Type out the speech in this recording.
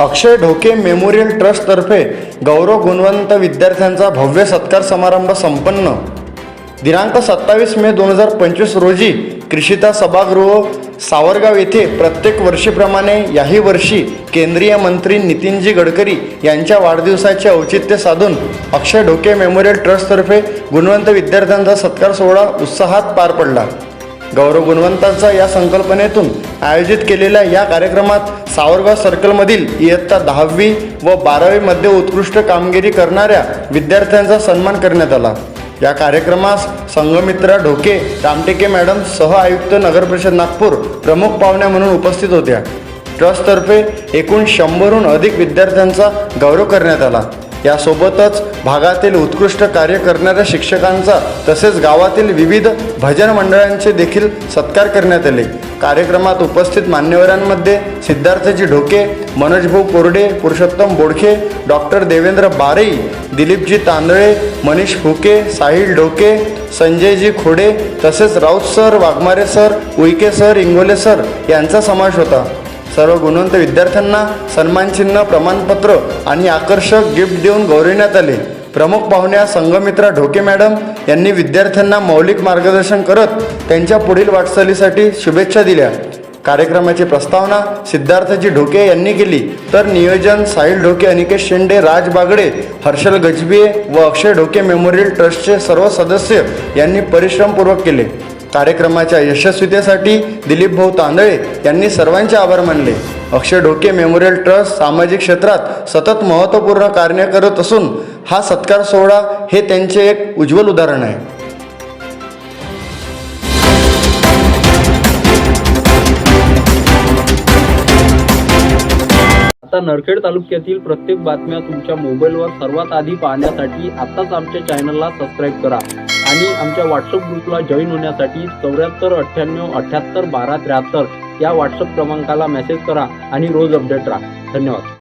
अक्षय Dhoke memorial ट्रस्टतर्फे गौरव गुणवंत विद्यार्थ्यांचा भव्य सत्कार समारंभ संपन्न. दिनांक सत्तावीस मे दोन हजार पंचवीस रोजी कृषिता सभागृह सावरगाव येथे प्रत्येक वर्षीप्रमाणे याही वर्षी केंद्रीय मंत्री नितीनजी गडकरी यांच्या वाढदिवसाचे औचित्य साधून अक्षय ढोके मेमोरियल ट्रस्टतर्फे गुणवंत विद्यार्थ्यांचा सत्कार सोहळा उत्साहात पार पडला. गौरव गुणवंतांचा या संकल्पनेतून आयोजित केलेल्या या कार्यक्रमात सावरगाव सर्कलमधील इयत्ता दहावी व बारावीमध्ये उत्कृष्ट कामगिरी करणाऱ्या विद्यार्थ्यांचा सन्मान करण्यात आला. या कार्यक्रमास संघमित्रा ढोके रामटेके मॅडम सह आयुक्त नगरपरिषद नागपूर प्रमुख पाहुण्या म्हणून उपस्थित होत्या. ट्रस्टतर्फे एकूण शंभरहून अधिक विद्यार्थ्यांचा गौरव करण्यात आला. यासोबतच भागातील उत्कृष्ट कार्य करणाऱ्या शिक्षकांचा तसेच गावातील विविध भजन मंडळांचे देखील सत्कार करण्यात आले. कार्यक्रमात उपस्थित मान्यवरांमध्ये सिद्धार्थजी ढोके मनोजभाऊ कोरडे पुरुषोत्तम बोडखे डॉक्टर देवेंद्र बारई दिलीपजी तांदळे मनीष फुके साहिल ढोके संजयजी खोडे तसेच Raut sir Waghmare sir Uike sir Ingole sir यांचा समावेश होता. सर्व गुणवंत विद्यार्थ्यांना सन्मानचिन्ह प्रमाणपत्र आणि आकर्षक गिफ्ट देऊन गौरविण्यात आले. प्रमुख पाहुण्या संघमित्रा ढोके मॅडम यांनी विद्यार्थ्यांना मौलिक मार्गदर्शन करत त्यांच्या पुढील वाटचालीसाठी शुभेच्छा दिल्या. कार्यक्रमाची प्रस्तावना सिद्धार्थजी ढोके यांनी केली. तर नियोजन साहिल ढोके अनिकेश शेंडे राज बागडे हर्षल गजबिये व अक्षय ढोके मेमोरियल ट्रस्टचे सर्व सदस्य यांनी परिश्रमपूर्वक केले. कार्यक्रमाच्या यशस्वीतेसाठी दिलीप भाऊ तांदळे यांनी सर्वांचे आभार मानले. अक्षय ढोके मेमोरियल ट्रस्ट सामाजिक क्षेत्रात सतत महत्त्वपूर्ण कार्य करत असून हा सत्कार सोहळा हे त्यांचे एक उज्ज्वल उदाहरण आहे. आता नरखेड तालुक्यातील प्रत्येक बातम्या तुमच्या मोबाईलवर सर्वात आधी पाहण्यासाठी आत्ताच आमच्या चॅनलला सबस्क्राईब करा. आणि आमच्या व्हॉट्सअप ग्रुपला जॉईन होण्यासाठी चौऱ्याहत्तर अठ्ठ्याण्णव अठ्ठ्याहत्तर बारा त्र्याहत्तर या व्हॉट्सअप क्रमांकाला मेसेज करा आणि रोज अपडेट राहा. धन्यवाद.